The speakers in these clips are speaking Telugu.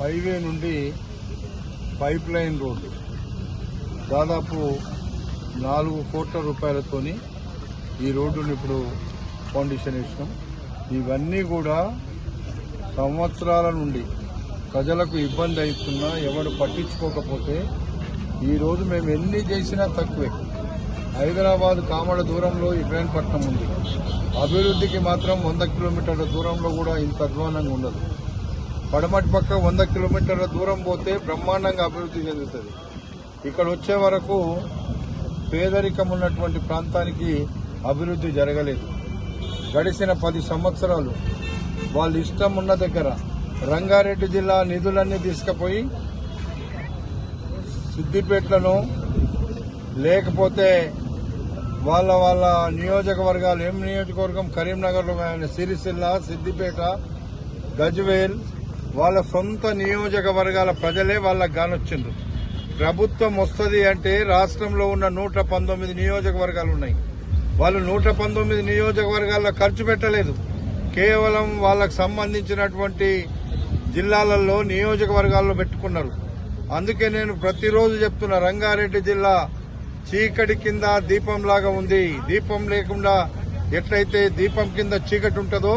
హైవే నుండి పైప్ లైన్ రోడ్డు. దాదాపు నాలుగు కోట్ల రూపాయలతోని ఈ రోడ్డుని ఇప్పుడు ఫౌండేషన్ వేసినాం. ఇవన్నీ కూడా సంవత్సరాల నుండి ప్రజలకు ఇబ్బంది అవుతున్నా ఎవరు పట్టించుకోకపోతే ఈరోజు మేము ఎన్ని చేసినా తక్కువే. హైదరాబాద్ కామడ దూరంలో ఇబ్రాహీంపట్నం ఉంది. అభివృద్ధికి మాత్రం వంద కిలోమీటర్ల దూరంలో కూడా ఇంత అధ్వానంగా ఉండదు. పడమటి పక్క వంద కిలోమీటర్ల దూరం పోతే బ్రహ్మాండంగా అభివృద్ధి చెందుతుంది. ఇక్కడ వచ్చే వరకు పేదరికం ఉన్నటువంటి ప్రాంతానికి అభివృద్ధి జరగలేదు. గడిచిన పది సంవత్సరాలు వాళ్ళ ఇష్టం ఉన్న దగ్గర రంగారెడ్డి జిల్లా నిధులన్నీ తీసుకుపోయి సిద్దిపేటలను లేకపోతే వాళ్ళ వాళ్ళ నియోజకవర్గాలు ఏం నియోజకవర్గం? కరీంనగర్లో సిరిసిల్ల సిద్దిపేట గజ్వేల్ వాళ్ళ సొంత నియోజకవర్గాల ప్రజలే వాళ్ళకి గానొచ్చిండ్రు. ప్రభుత్వం వస్తుంది అంటే రాష్ట్రంలో ఉన్న నూట పంతొమ్మిది నియోజకవర్గాలు ఉన్నాయి. వాళ్ళు నూట పంతొమ్మిది నియోజకవర్గాల్లో ఖర్చు పెట్టలేదు. కేవలం వాళ్ళకు సంబంధించినటువంటి జిల్లాలలో నియోజకవర్గాల్లో పెట్టుకున్నారు. అందుకే నేను ప్రతిరోజు చెప్తున్నా రంగారెడ్డి జిల్లా చీకటి కింద దీపం లాగా ఉంది. దీపం లేకుండా ఎట్లయితే దీపం కింద చీకటి ఉంటుందో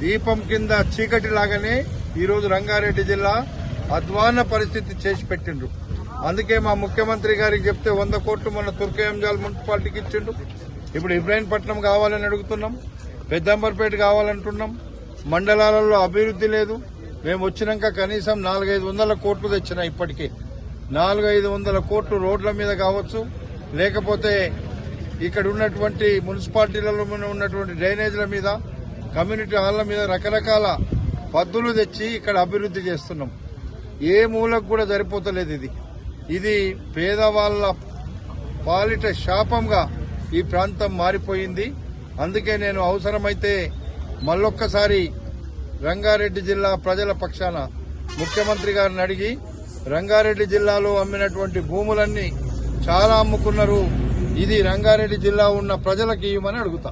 దీపం కింద చీకటి లాగానే ఈరోజు రంగారెడ్డి జిల్లా అధ్వాన పరిస్థితి చేసి పెట్టిండ్రు. అందుకే మా ముఖ్యమంత్రి గారికి చెప్తే వంద కోట్లు మన తుర్కయంజాల్ మున్సిపాలిటీకి ఇచ్చిండు ఇప్పుడు ఇబ్రాహీంపట్నం కావాలని అడుగుతున్నాం పెద్దంబర్పేట కావాలంటున్నాం మండలాలలో అభివృద్ధి లేదు. మేము వచ్చినాక కనీసం నాలుగైదు వందల కోట్లు తెచ్చినా ఇప్పటికే. నాలుగైదు వందల కోట్లు రోడ్ల మీద కావచ్చు లేకపోతే ఇక్కడ ఉన్నటువంటి మున్సిపాలిటీలలో ఉన్నటువంటి డ్రైనేజీల మీద కమ్యూనిటీ హాల్ల మీద రకరకాల పద్దులు తెచ్చి ఇక్కడ అభివృద్ధి చేస్తున్నాం. ఏ మూలకు కూడా సరిపోతలేదు ఇది. ఇది పేదవాళ్ళ పాలిట శాపంగా ఈ ప్రాంతం మారిపోయింది. అందుకే నేను అవసరమైతే మళ్ళొక్కసారి రంగారెడ్డి జిల్లా ప్రజల పక్షాన ముఖ్యమంత్రి గారిని అడిగి రంగారెడ్డి జిల్లాలో అమ్మినటువంటి భూములన్నీ చాలా అమ్ముకున్నారు. ఇది రంగారెడ్డి జిల్లా ఉన్న ప్రజలకు ఇవ్వమని అడుగుతా.